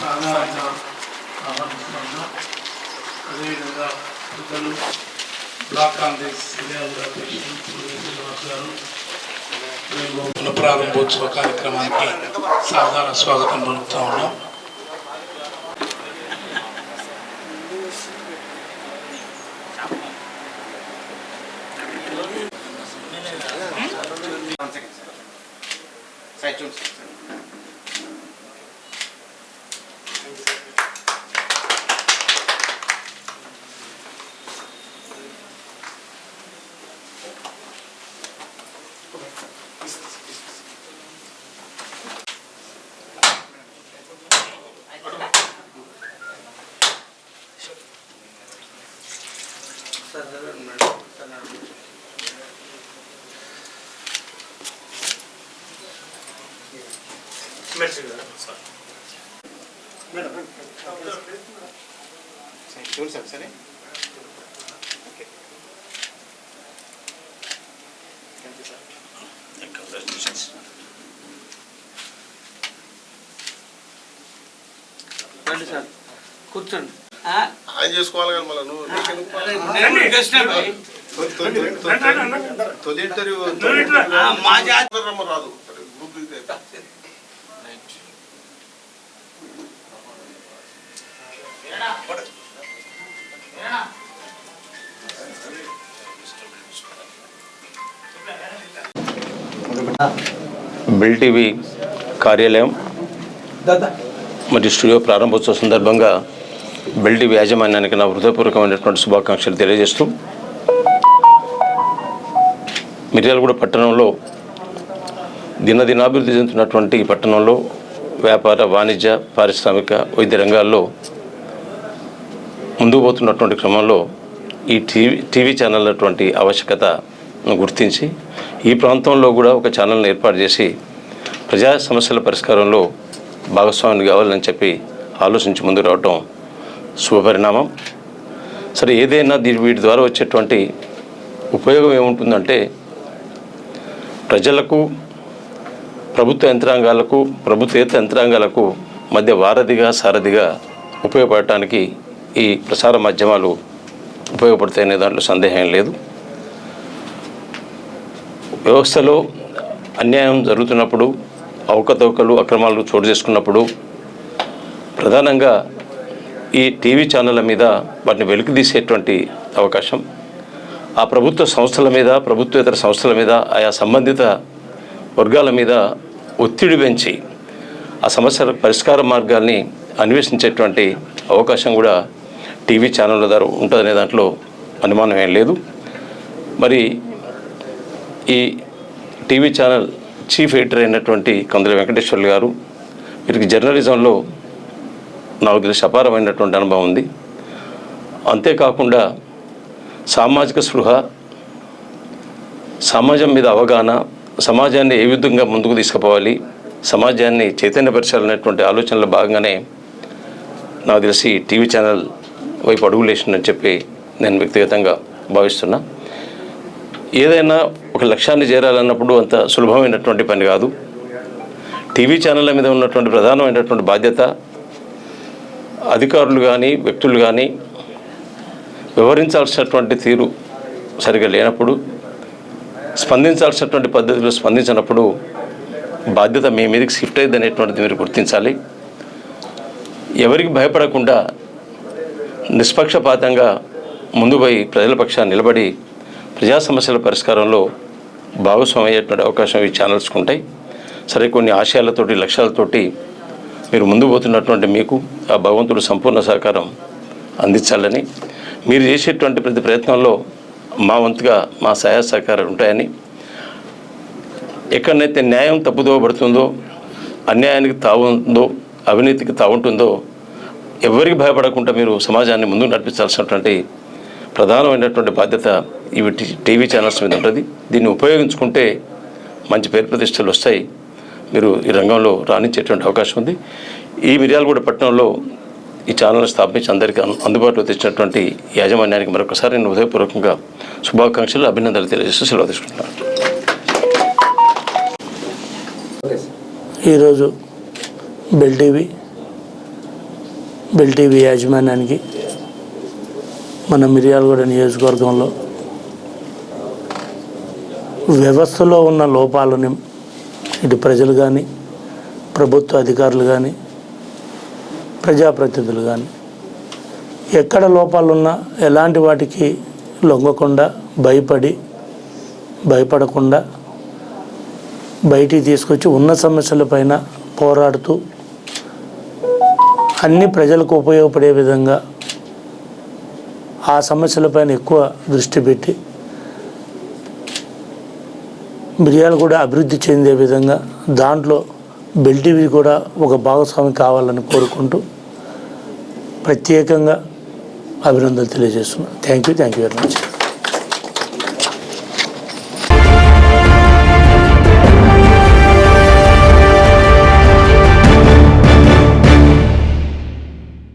సాధారణ ఆహ్వానిస్తున్నాను అదేవిధంగా పెద్దలు బ్లాక్ కాంగ్రెస్ గారు మేము పునఃప్రారంభోత్సవ కార్యక్రమానికి సాధారణ స్వాగతం పలుకుతా ఉన్నాం. సైడ్ చూడు సార్ కూర్చోండి ఆయన చేసుకోవాలి కానీ మళ్ళీ? నువ్వు నేను గెస్ట్ అండి. తొలి- ఇంటర్వ్యూ రాదు. బిల్ టీవీ కార్యాలయం మరియు స్టూడియో ప్రారంభోత్సవ సందర్భంగా బిల్ టీవీ యాజమాన్యానికి నా హృదయపూర్వకమైనటువంటి శుభాకాంక్షలు తెలియజేస్తూ మిర్యాలగూడ పట్టణంలో దినదినాభివృద్ధి చెందుతున్నటువంటి ఈ పట్టణంలో వ్యాపార వాణిజ్య పారిశ్రామిక వైద్య రంగాల్లో ముందుకు పోతున్నటువంటి క్రమంలో ఈ టీవీ టీవీ ఛానల్ అటువంటి ఆవశ్యకతను గుర్తించి ఈ ప్రాంతంలో కూడా ఒక ఛానల్ని ఏర్పాటు చేసి ప్రజా సమస్యల పరిష్కారంలో భాగస్వామిని కావాలని చెప్పి ఆలోచించి ముందుకు రావటం శుభపరిణామం. సరే ఏదైనా దీని వీటి ద్వారా వచ్చేటువంటి ఉపయోగం ఏముంటుందంటే ప్రజలకు ప్రభుత్వ యంత్రాంగాలకు ప్రభుత్వేతర యంత్రాంగాలకు మధ్య వారధిగా సారథిగా ఉపయోగపడటానికి ఈ ప్రసార మాధ్యమాలు ఉపయోగపడతాయనే దాంట్లో సందేహం లేదు. వ్యవస్థలో అన్యాయం జరుగుతున్నప్పుడు అవకతవకలు అక్రమాలు చోటు చేసుకున్నప్పుడు ప్రధానంగా ఈ టీవీ ఛానళ్ళ మీద వాటిని వెలికి తీసేటువంటి అవకాశం ఆ ప్రభుత్వ సంస్థల మీద ప్రభుత్వేతర సంస్థల మీద ఆయా సంబంధిత వర్గాల మీద ఒత్తిడి పెంచి ఆ సమస్యల పరిష్కార మార్గాల్ని అన్వేషించేటువంటి అవకాశం కూడా టీవీ ఛానళ్ళ ద్వారా ఉంటుందనే దాంట్లో అనుమానం ఏం లేదు. మరి ఈ టీవీ ఛానల్ చీఫ్ ఎడిటర్ అయినటువంటి కందుల వెంకటేశ్వర్లు గారు వీరికి జర్నలిజంలో నాకు తెలిసి అపారమైనటువంటి అనుభవం ఉంది. అంతేకాకుండా సామాజిక స్పృహ సమాజం మీద అవగాహన సమాజాన్ని ఏ విధంగా ముందుకు తీసుకుపోవాలి సమాజాన్ని చైతన్యపరచాలనేటువంటి ఆలోచనలో భాగంగానే నాకు తెలిసి టీవీ ఛానల్ వైపు అడుగులేసిందని చెప్పి నేను వ్యక్తిగతంగా భావిస్తున్నా. ఏదైనా ఒక లక్ష్యాన్ని చేరాలన్నప్పుడు అంత సులభమైనటువంటి పని కాదు. టీవీ ఛానళ్ళ మీద ఉన్నటువంటి ప్రధానమైనటువంటి బాధ్యత అధికారులు కానీ వ్యక్తులు కానీ వివరించాల్సినటువంటి తీరు సరిగా లేనప్పుడు స్పందించాల్సినటువంటి పద్ధతిలో స్పందించినప్పుడు బాధ్యత మీ మీదకి షిఫ్ట్ అయ్యింది అనేటువంటిది మీరు గుర్తించాలి. ఎవరికి భయపడకుండా నిష్పక్షపాతంగా ముందు పోయి ప్రజల పక్షాన్ని నిలబడి ప్రజా సమస్యల పరిష్కారంలో భాగస్వామయ్యేటువంటి అవకాశం ఈ ఛానల్స్కి ఉంటాయి. సరే కొన్ని ఆశయాలతోటి లక్ష్యాలతోటి మీరు ముందు పోతున్నటువంటి మీకు ఆ భగవంతుడు సంపూర్ణ సహకారం అందించాలని మీరు చేసేటువంటి ప్రతి ప్రయత్నంలో మా వంతుగా మా సహాయ సహకారాలు ఉంటాయని ఎక్కడనైతే న్యాయం తప్పుదోవబడుతుందో అన్యాయానికి తావుందో అవినీతికి తావుంటుందో ఎవరికి భయపడకుండా మీరు సమాజాన్ని ముందుకు నడిపించాల్సినటువంటి ప్రధానమైనటువంటి బాధ్యత ఇవి టీవీ ఛానల్స్ మీద ఉంటుంది. దీన్ని ఉపయోగించుకుంటే మంచి పేరు ప్రతిష్టలు వస్తాయి. మీరు ఈ రంగంలో రాణించేటువంటి అవకాశం ఉంది. ఈ మిర్యాలగూడ పట్టణంలో ఈ ఛానల్ స్థాపించి అందరికీ అందుబాటులో తెచ్చినటువంటి యాజమాన్యానికి మరొకసారి నేను హృదయపూర్వకంగా శుభాకాంక్షలు అభినందనలు తెలియజేస్తూ సెలవు తీసుకుంటున్నాను. ఈరోజు బెల్ బెల్టీవీ బెల్ టీవీ యాజమాన్యానికి మన మిర్యాలగూడ నియోజకవర్గంలో వ్యవస్థలో ఉన్న లోపాలని ఇటు ప్రజలు కానీ ప్రభుత్వ అధికారులు కానీ ప్రజాప్రతినిధులు కానీ ఎక్కడ లోపాలున్నా ఎలాంటి వాటికి లొంగకుండా భయపడి భయపడకుండా బయటికి తీసుకొచ్చి ఉన్న సమస్యలపైన పోరాడుతూ అన్ని ప్రజలకు ఉపయోగపడే విధంగా ఆ సమస్యలపైన ఎక్కువ దృష్టి పెట్టి మిరియాలు కూడా అభివృద్ధి చెందే విధంగా దాంట్లో బెల్టీవీ కూడా ఒక భాగస్వామి కావాలని కోరుకుంటూ ప్రత్యేకంగా అభినందనలు తెలియజేస్తున్నాను. Thank you thank you very much